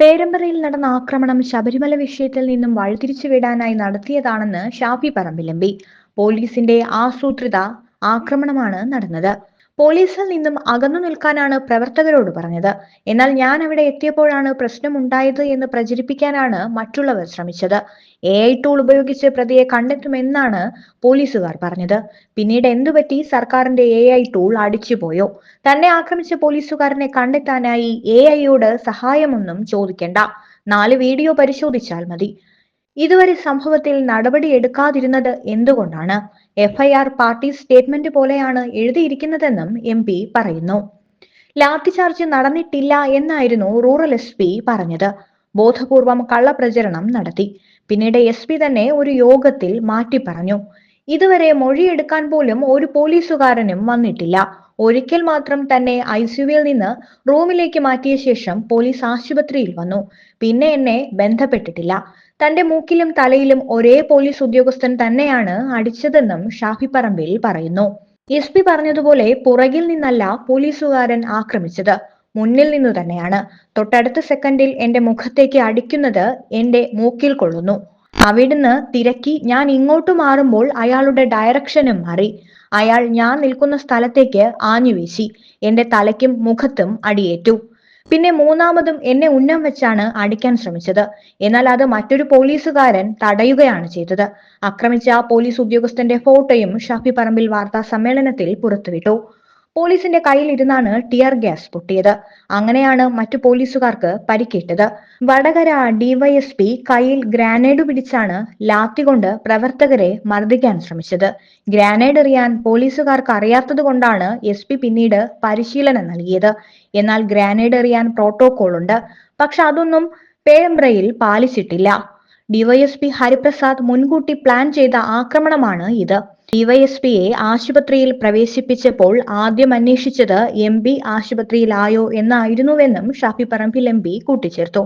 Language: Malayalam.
പേരമ്പറയിൽ നടന്ന ആക്രമണം ശബരിമല വിഷയത്തിൽ നിന്നും വഴിതിരിച്ചു വിടാനായി നടത്തിയതാണെന്ന് ഷാഫി പറമ്പിലമ്പി. പോലീസിന്റെ ആസൂത്രിത ആക്രമണമാണ് നടന്നത്. പോലീസിൽ നിന്നും അകന്നു നിൽക്കാനാണ് പ്രവർത്തകരോട് പറഞ്ഞത്. എന്നാൽ ഞാൻ അവിടെ എത്തിയപ്പോഴാണ് പ്രശ്നമുണ്ടായത് എന്ന് പ്രചരിപ്പിക്കാനാണ് മറ്റുള്ളവർ ശ്രമിച്ചത്. എ ഐ ടൂൾ ഉപയോഗിച്ച് പ്രതിയെ കണ്ടെത്തുമെന്നാണ് പോലീസുകാർ പറഞ്ഞത്. പിന്നീട് എന്തുപറ്റി? സർക്കാരിന്റെ എ ഐ ടൂൾ അടിച്ചുപോയോ? തന്നെ ആക്രമിച്ച പോലീസുകാരനെ കണ്ടെത്താനായി എ ഐയോട് സഹായമൊന്നും ചോദിക്കേണ്ട. നാല് വീഡിയോ പരിശോധിച്ചാൽ മതി. ഇതുവരെ സംഭവത്തിൽ നടപടി എടുക്കാതിരുന്നത് എന്തുകൊണ്ടാണ്? എഫ്ഐആർ പാർട്ടി സ്റ്റേറ്റ്മെന്റ് പോലെയാണ് എഴുതിയിരിക്കുന്നതെന്നും എം പി പറയുന്നു. ലാത്തിചാർജ് നടന്നിട്ടില്ല എന്നായിരുന്നു റൂറൽ എസ് പി പറഞ്ഞത്. ബോധപൂർവം കള്ളപ്രചരണം നടത്തി. പിന്നീട് എസ് പി തന്നെ ഒരു യോഗത്തിൽ മാറ്റി പറഞ്ഞു. ഇതുവരെ മൊഴിയെടുക്കാൻ പോലും ഒരു പോലീസുകാരനും വന്നിട്ടില്ല. ഒരിക്കൽ മാത്രം തന്നെ ഐ സിയുവിൽ നിന്ന് റൂമിലേക്ക് മാറ്റിയ ശേഷം പോലീസ് ആശുപത്രിയിൽ വന്നു. പിന്നെ എന്നെ ബന്ധപ്പെട്ടിട്ടില്ല. തന്റെ മൂക്കിലും തലയിലും ഒരേ പോലീസ് ഉദ്യോഗസ്ഥൻ തന്നെയാണ് അടിച്ചതെന്നും ഷാഫി പറമ്പിൽ പറയുന്നു. എസ് പി പറഞ്ഞതുപോലെ പുറകിൽ നിന്നല്ല പോലീസുകാരൻ ആക്രമിച്ചത്. മുന്നിൽ നിന്നു തന്നെയാണ്. തൊട്ടടുത്ത സെക്കൻഡിൽ എന്റെ മുഖത്തേക്ക് അടിക്കുന്നത് എന്റെ മൂക്കിൽ കൊള്ളുന്നു. അവിടുന്ന് തിരക്കി ഞാൻ ഇങ്ങോട്ട് മാറുമ്പോൾ അയാളുടെ ഡയറക്ഷനും മാറി. അയാൾ ഞാൻ നിൽക്കുന്ന സ്ഥലത്തേക്ക് ആഞ്ഞുവീശി. എന്റെ തലയ്ക്കും മുഖത്തും അടിയേറ്റു. പിന്നെ മൂന്നാമതും എന്നെ ഉന്നം വെച്ചാണ് അടിക്കാൻ ശ്രമിച്ചത്. എന്നാൽ അത് മറ്റൊരു പോലീസുകാരൻ തടയുകയാണ് ചെയ്തത്. ആക്രമിച്ച പോലീസ് ഉദ്യോഗസ്ഥന്റെ ഫോട്ടോയും ഷാഫി പറമ്പിൽ വാർത്താ സമ്മേളനത്തിൽ പുറത്തുവിട്ടു. പോലീസിന്റെ കയ്യിലിരുന്നാണ് ടിയർ ഗ്യാസ് പൊട്ടിയത്. അങ്ങനെയാണ് മറ്റു പോലീസുകാർക്ക് പരിക്കേറ്റത്. വടകര ഡിവൈഎസ്പി കയ്യിൽ ഗ്രാനേഡ് പിടിച്ചാണ് ലാത്തി കൊണ്ട് പ്രവർത്തകരെ മർദ്ദിക്കാൻ ശ്രമിച്ചത്. ഗ്രാനേഡ് എറിയാൻ പോലീസുകാർക്ക് അറിയാത്തത് കൊണ്ടാണ് എസ് പി പിന്നീട് പരിശീലനം നൽകിയത്. എന്നാൽ ഗ്രാനേഡ് എറിയാൻ പ്രോട്ടോകോൾ ഉണ്ട്. പക്ഷെ അതൊന്നും പേമ്പ്രയിൽ പാലിച്ചിട്ടില്ല. ഡിവൈഎസ്പി ഹരിപ്രസാദ് മുൻകൂട്ടി പ്ലാൻ ചെയ്ത ആക്രമണമാണ് ഇത്. ഡിവൈഎസ്പിയെ ആശുപത്രിയിൽ പ്രവേശിപ്പിച്ചപ്പോൾ ആദ്യം അന്വേഷിച്ചത് എം പി ആശുപത്രിയിലായോ എന്നായിരുന്നുവെന്നും ഷാഫി പറമ്പിൽ എം പി കൂട്ടിച്ചേർത്തു.